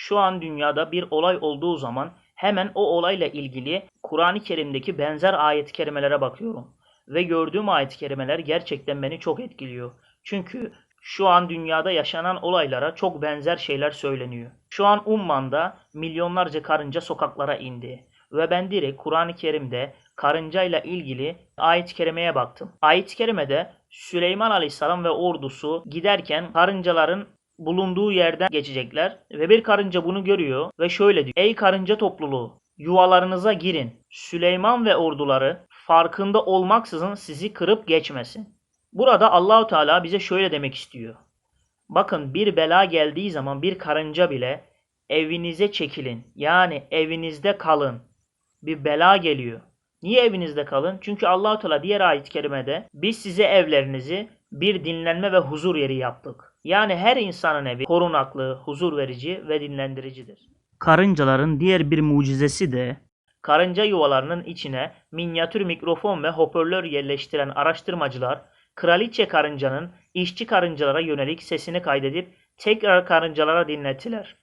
Şu an dünyada bir olay olduğu zaman hemen o olayla ilgili Kur'an-ı Kerim'deki benzer ayet-i kerimelere bakıyorum. Ve gördüğüm ayet-i kerimeler gerçekten beni çok etkiliyor. Çünkü şu an dünyada yaşanan olaylara çok benzer şeyler söyleniyor. Şu an Umman'da milyonlarca karınca sokaklara indi. Ve ben direkt Kur'an-ı Kerim'de karıncayla ilgili ayet-i kerimeye baktım. Ayet-i kerimede Süleyman Aleyhisselam ve ordusu giderken karıncaların bulunduğu yerden geçecekler ve bir karınca bunu görüyor ve şöyle diyor. Ey karınca topluluğu yuvalarınıza girin. Süleyman ve orduları farkında olmaksızın sizi kırıp geçmesin. Burada Allahu Teala bize şöyle demek istiyor. Bakın bir bela geldiği zaman bir karınca bile evinize çekilin. Yani evinizde kalın. Bir bela geliyor. Niye evinizde kalın? Çünkü Allahu Teala diğer ayet-i kerimede biz size evlerinizi bir dinlenme ve huzur yeri yaptık. Yani her insanın evi korunaklı, huzur verici ve dinlendiricidir. Karıncaların diğer bir mucizesi de karınca yuvalarının içine minyatür mikrofon ve hoparlör yerleştiren araştırmacılar kraliçe karıncanın işçi karıncalara yönelik sesini kaydedip tekrar karıncalara dinlettiler.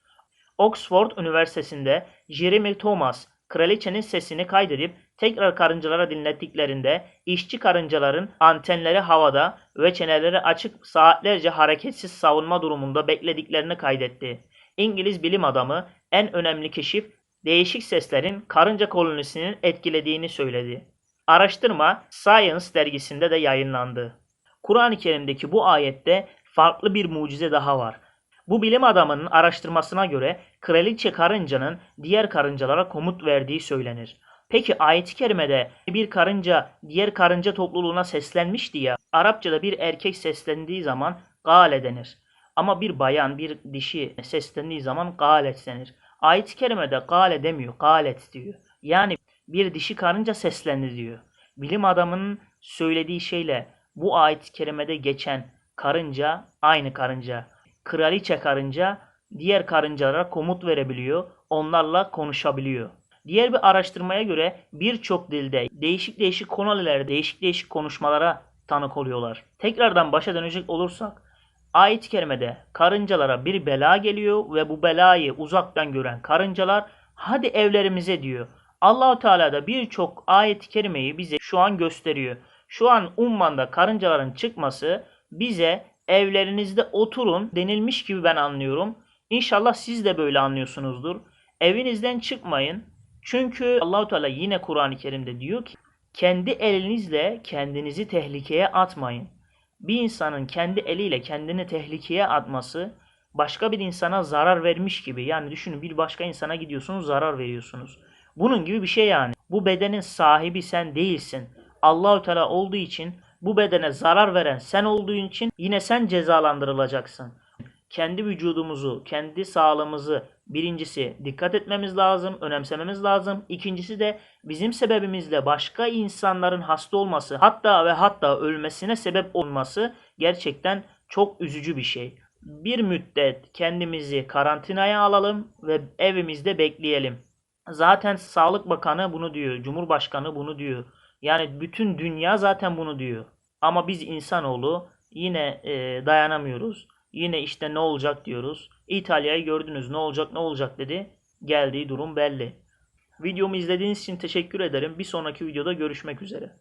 Oxford Üniversitesi'nde Jeremy Thomas kraliçenin sesini kaydedip tekrar karıncalara dinlettiklerinde işçi karıncaların antenleri havada ve çeneleri açık saatlerce hareketsiz savunma durumunda beklediklerini kaydetti. İngiliz bilim adamı en önemli keşif değişik seslerin karınca kolonisinin etkilediğini söyledi. Araştırma Science dergisinde de yayınlandı. Kur'an-ı Kerim'deki bu ayette farklı bir mucize daha var. Bu bilim adamının araştırmasına göre kraliçe karıncanın diğer karıncalara komut verdiği söylenir. Peki ayet-i kerimede bir karınca diğer karınca topluluğuna seslenmişti ya. Arapçada bir erkek seslendiği zaman gale denir. Ama bir bayan, bir dişi seslendiği zaman galet denir. Ayet-i kerimede gale demiyor, galet diyor. Yani bir dişi karınca seslendi diyor. Bilim adamının söylediği şeyle bu ayet-i kerimede geçen karınca aynı karınca. Kraliçe karınca diğer karıncalara komut verebiliyor, onlarla konuşabiliyor. Diğer bir araştırmaya göre birçok dilde değişik değişik konulara, değişik değişik konuşmalara tanık oluyorlar. Tekrardan başa dönecek olursak, ayet-i kerimede karıncalara bir bela geliyor ve bu belayı uzaktan gören karıncalar hadi evlerimize diyor. Allahu Teala da birçok ayet-i kerimeyi bize şu an gösteriyor. Şu an ummanda karıncaların çıkması bize evlerinizde oturun denilmiş gibi ben anlıyorum. İnşallah siz de böyle anlıyorsunuzdur. Evinizden çıkmayın. Çünkü Allahu Teala yine Kur'an-ı Kerim'de diyor ki kendi elinizle kendinizi tehlikeye atmayın. Bir insanın kendi eliyle kendini tehlikeye atması başka bir insana zarar vermiş gibi. Yani düşünün bir başka insana gidiyorsunuz zarar veriyorsunuz. Bunun gibi bir şey yani. Bu bedenin sahibi sen değilsin. Allahu Teala olduğu için bu bedene zarar veren sen olduğun için yine sen cezalandırılacaksın. Kendi vücudumuzu, kendi sağlığımızı birincisi dikkat etmemiz lazım, önemsememiz lazım. İkincisi de bizim sebebimizle başka insanların hasta olması, hatta ve hatta ölmesine sebep olması gerçekten çok üzücü bir şey. Bir müddet kendimizi karantinaya alalım ve evimizde bekleyelim. Zaten Sağlık Bakanı bunu diyor, Cumhurbaşkanı bunu diyor. Yani bütün dünya zaten bunu diyor. Ama biz insanoğlu yine e, dayanamıyoruz. Yine işte ne olacak diyoruz. İtalya'yı gördünüz ne olacak ne olacak dedi. Geldiği durum belli. Videomu izlediğiniz için teşekkür ederim. Bir sonraki videoda görüşmek üzere.